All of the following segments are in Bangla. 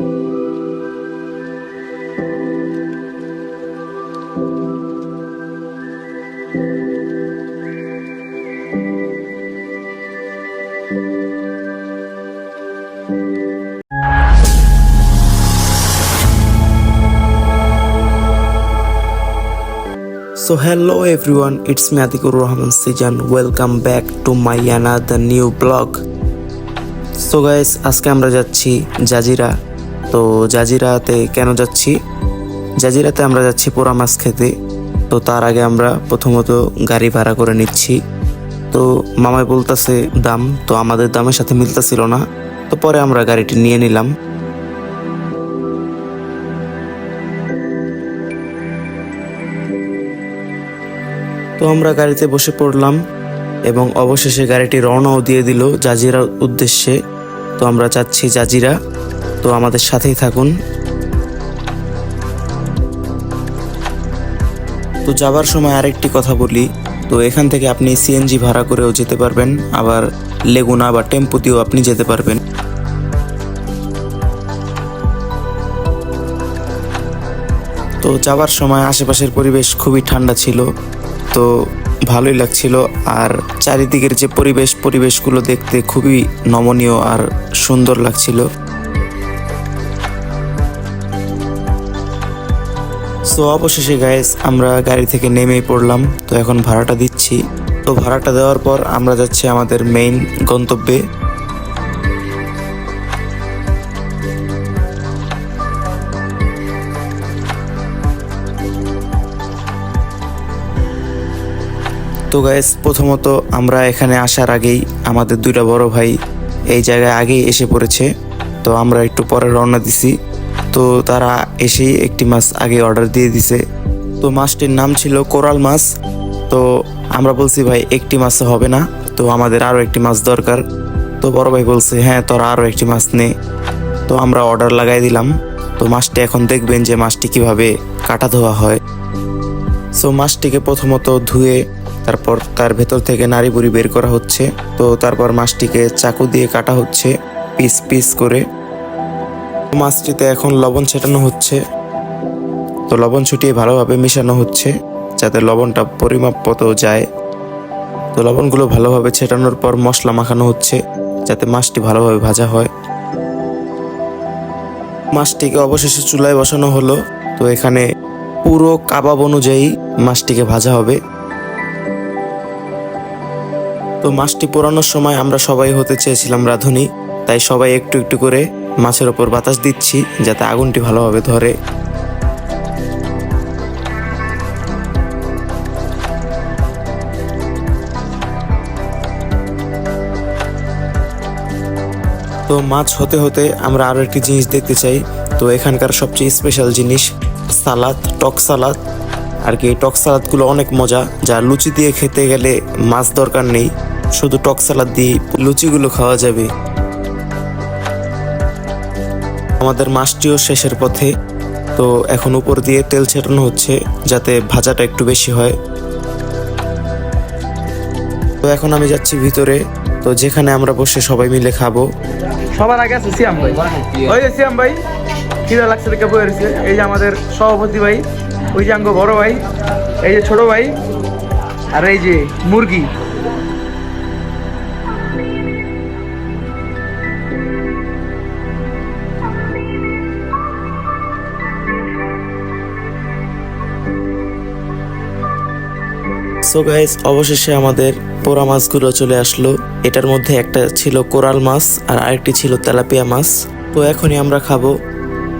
So hello everyone, it's me Atikur Rahman Sijan. Welcome back to my another new blog. So guys, আজকে আমরা যাচ্ছি জাজিরা তো জাজিরাতে কেন যাচ্ছি? জাজিরাতে আমরা যাচ্ছি পোড়া মাছ খেতে। তো তার আগে আমরা প্রথমত গাড়ি ভাড়া করে নিচ্ছি। তো মামাই বলতেছে দাম, তো আমাদের দামের সাথে মিলতেছিল না। তো পরে আমরা গাড়িটি নিয়ে নিলাম। তো আমরা গাড়িতে বসে পড়লাম এবং অবশেষে গাড়িটি রওনাও দিয়ে দিল জাজিরার উদ্দেশ্যে। তো আমরা যাচ্ছি জাজিরা। তো আমাদের সাথেই থাকুন। তো যাবার সময় আরেকটি কথা বলি। তো এখান থেকে আপনি সিএনজি ভাড়া করেও যেতে পারবেন, আবার লেগুনা বা টেম্পুতেও আপনি যেতে পারবেন। তো যাবার সময় আশেপাশের পরিবেশ খুবই ঠান্ডা ছিল, তো ভালোই লাগছিল, আর চারিদিকের যে পরিবেশ, পরিবেশগুলো দেখতে খুবই নমনীয় আর সুন্দর লাগছিল। সো অবশেষে গাইস আমরা গাড়ি থেকে নেমেই পড়লাম। তো এখন ভাড়াটা দিচ্ছি। তো ভাড়াটা দেওয়ার পর আমরা যাচ্ছি আমাদের মেইন গন্তব্যে। তো গাইস প্রথমত আমরা এখানে আসার আগেই আমাদের দুইটা বড় ভাই এই জায়গায় আগেই এসে পড়েছে। তো আমরা একটু পরে রওনা দিছি। তো তারা এসেই একটি মাছ আগে অর্ডার দিয়ে দিছে। তো মাছটির নাম ছিল কোরাল মাছ। তো আমরা বলছি, ভাই, একটি মাছ হবে না, তো আমাদের আরও একটি মাছ দরকার। তো বড় ভাই বলছে হ্যাঁ তোরা আরও একটি মাছ নে। তো আমরা অর্ডার লাগাই দিলাম। তো মাছটি এখন দেখবেন যে মাছটি কীভাবে কাটা ধোয়া হয়। সো মাছটিকে প্রথমত ধুয়ে তারপর তার ভেতর থেকে নাড়ি বুড়ি বের করা হচ্ছে। তো তারপর মাছটিকে চাকু দিয়ে কাটা হচ্ছে, পিস পিস করে। মাছটিতে এখন লবণ ছেটানো হচ্ছে। তো লবণ ছুটিয়ে ভালোভাবে মেশানো হচ্ছে, যাতে লবণটা পরিমাপ মতো যায়। তো লবণগুলো ভালোভাবে ছেটানোর পর মশলা মাখানো হচ্ছে, যাতে মাছটি ভালোভাবে ভাজা হয়। মাছটিকে অবশেষে চুলায় বসানো হলো। তো এখানে পুরো কাবাব অনুযায়ী মাছটিকে ভাজা হবে। তো মাছটি পোড়ানোর সময় আমরা সবাই হতে চেয়েছিলাম রাঁধুনি, তাই সবাই একটু একটু করে মাছের ওপর বাতাস দিচ্ছি যাতে আগুনটি ভালোভাবে ধরে। তো মাছ হতে হতে আমরা আরও একটি জিনিস দেখতে চাই। তো এখানকার সবচেয়ে স্পেশাল জিনিস সালাদ, টক সালাদ। আর কি, এই টক সালাদগুলো অনেক মজা, যা লুচি দিয়ে খেতে গেলে মাছ দরকার নেই। শুধু টক সালাদ দিয়ে লুচিগুলো খাওয়া যাবে। আমাদের মাছটিও শেষের পথে। তো এখন উপর দিয়ে তেল ছেটানো হচ্ছে যাতে ভাজাটা একটু বেশি হয়। তো এখন আমি যাচ্ছি ভিতরে। তো যেখানে আমরা বসে সবাই মিলে খাব। সবার আগে আছে সিয়াম ভাই। ওই সিয়াম ভাই, খিদা লাগছে দেখে রয়েছে। এই যে আমাদের সভাপতি ভাই, ওই যে আঙ্গ বড় ভাই, এই যে ছোট ভাই, আর এই যে মুরগি। সো গাইস অবশেষে আমাদের পোড়া মাছগুলো চলে আসলো। এটার মধ্যে একটা ছিল কোরাল মাছ আর আরেকটি ছিল তেলাপিয়া মাছ। তো এখনই আমরা খাব।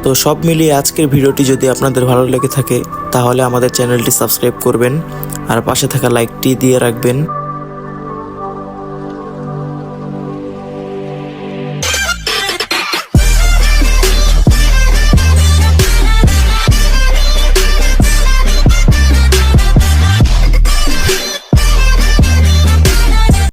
তো সব মিলিয়ে আজকের ভিডিওটি যদি আপনাদের ভালো লেগে থাকে, তাহলে আমাদের চ্যানেলটি সাবস্ক্রাইব করবেন আর পাশে থাকা লাইকটি দিয়ে রাখবেন।